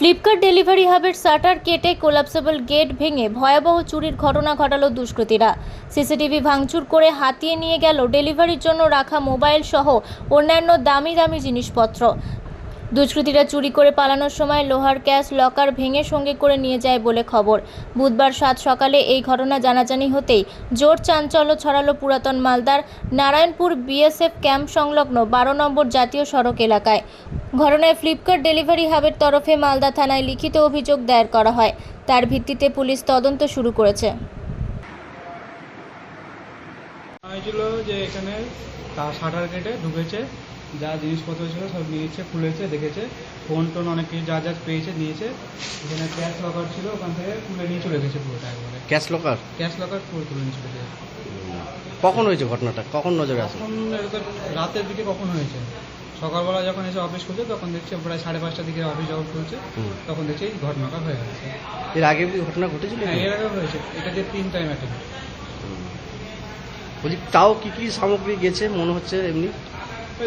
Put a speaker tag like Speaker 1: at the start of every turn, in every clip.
Speaker 1: Flipkart delivery হাবের shutter কেটে collapsible gate ভেঙে ভয়াবহ চুরির ঘটনা ঘটালো দুষ্কৃতীরা। সিসিটিভি ভাঙচুর করে হাতিয়ে নিয়ে গেল ডেলিভারির জন্য রাখা মোবাইল সহ অন্যান্য দামি দামি জিনিসপত্র। দুষ্কৃতীরা চুরি করে পালানোর সময় লোহার ক্যাশ লকার ভেঙে সঙ্গে করে নিয়ে যায় বলে খবর। বুধবার সাত সকালে এই ঘটনা জানাজানি হতেই জোর চাঞ্চল্য ছড়ালো পুরাতন মালদার নারায়ণপুর বিএসএফ ক্যাম্প সংলগ্ন বারো নম্বর জাতীয় সড়ক এলাকায়। ঘটনায় ফ্লিপকার্ট ডেলিভারি হাবের তরফে মালদা থানায় লিখিত অভিযোগ দায়ের করা হয়। তার ভিত্তিতে পুলিশ তদন্ত শুরু করেছে।
Speaker 2: হয়েছিল যে এখানে তার কেটে ঢুকেছে। যা জিনিসপত্র ছিল সব নিয়েছে খুলেছে দেখেছে। ফোন টোন অনেক কিছু যা যা পেয়েছে নিয়েছে। এখানে ক্যাশ লকার ছিল ওখান থেকে তুলে নিয়ে চলে গেছে পুরোটা একবারে।
Speaker 3: ক্যাশ লকার
Speaker 2: ক্যাশ লকার পুরো তুলে নিয়ে চলে গেছে
Speaker 3: কখন হয়েছে ঘটনাটা? কখন নজরে আসে?
Speaker 2: এখন এটা তো রাতের দিকে কখন হয়েছে? সকালবেলা যখন এসে অফিস খুলছে তখন দেখছি প্রায় সাড়ে পাঁচটার দিকে অফিস যখন খুলছে
Speaker 3: হুম।
Speaker 2: তখন দেখছি এই ঘটনাটা হয়ে গেছে।
Speaker 3: এর আগে কি ঘটনা ঘটেছিল?
Speaker 2: হ্যাঁ এর আগে হয়েছে। এটা দিয়ে তিন টাইম অ্যাটেন্ড
Speaker 3: বলছি তাও কি কি সামগ্রী গেছে? মনে হচ্ছে এমনি।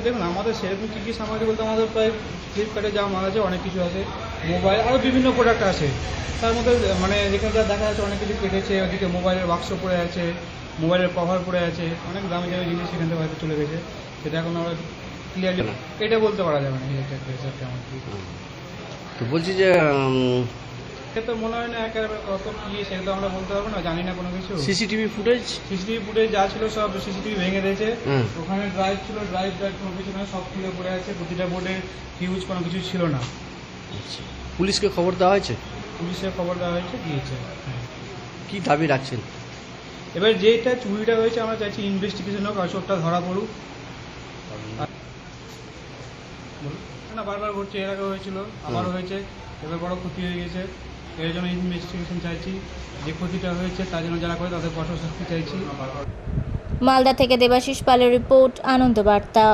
Speaker 2: দেখুন আমাদের সেরকম কী কী সামগ্রী বলতে আমাদের প্রায় ফ্লিপকার্টে যা মাল আছে অনেক কিছু আছে মোবাইল আরও বিভিন্ন প্রোডাক্ট আছে। তার মধ্যে মানে যেখানে যা দেখা যাচ্ছে অনেক কিছু কেটেছে ওদিকে মোবাইলের বাক্স পড়ে আছে মোবাইলের কভার পড়ে আছে অনেক দামি দামি জিনিস সেখান থেকে হয়তো চলে গেছে। সেটা এখন আমরা ক্লিয়ারলি এটা বলতে পারা যাবে না কেমন
Speaker 3: তো বলছি যে
Speaker 2: সে তো মনে হয় না একেবারে কত কি সেটা তো আমরা বলতে পারব না জানি না কোনো কিছু।
Speaker 3: CCTV footage?
Speaker 2: সিসিটিভি ফুটেজ যা ছিল সব সিসিটিভি ভেঙে দিয়েছে। ওখানে ড্রাইভ ছিল ড্রাইভ ড্রাইভ কোনো কিছু না সব খুলে পড়ে আছে প্রতিটা বোর্ডে ফিউজ কোনো কিছু ছিল না।
Speaker 3: পুলিশকে খবর দেওয়া হয়েছে?
Speaker 2: পুলিশের খবর দেওয়া হয়েছে দিয়েছে হ্যাঁ।
Speaker 3: কি দাবি রাখছেন?
Speaker 2: এবার যেটা চুরিটা হয়েছে আমরা চাইছি ইনভেস্টিগেশন হোক আসলটা ধরা পড়ুক। না বারবার ঘটছে এর আগে হয়েছিল আবারও হয়েছে এবার বড় ক্ষতি হয়ে গেছে। এর জন্য ইনভেস্টিগেশন চাইছি। যে ক্ষতিটা হয়েছে তার জন্য যারা করে তাদের কঠোর শাস্তি চাইছি।
Speaker 1: মালদা থেকে দেবাশিস পালের রিপোর্ট, আনন্দ বার্তা।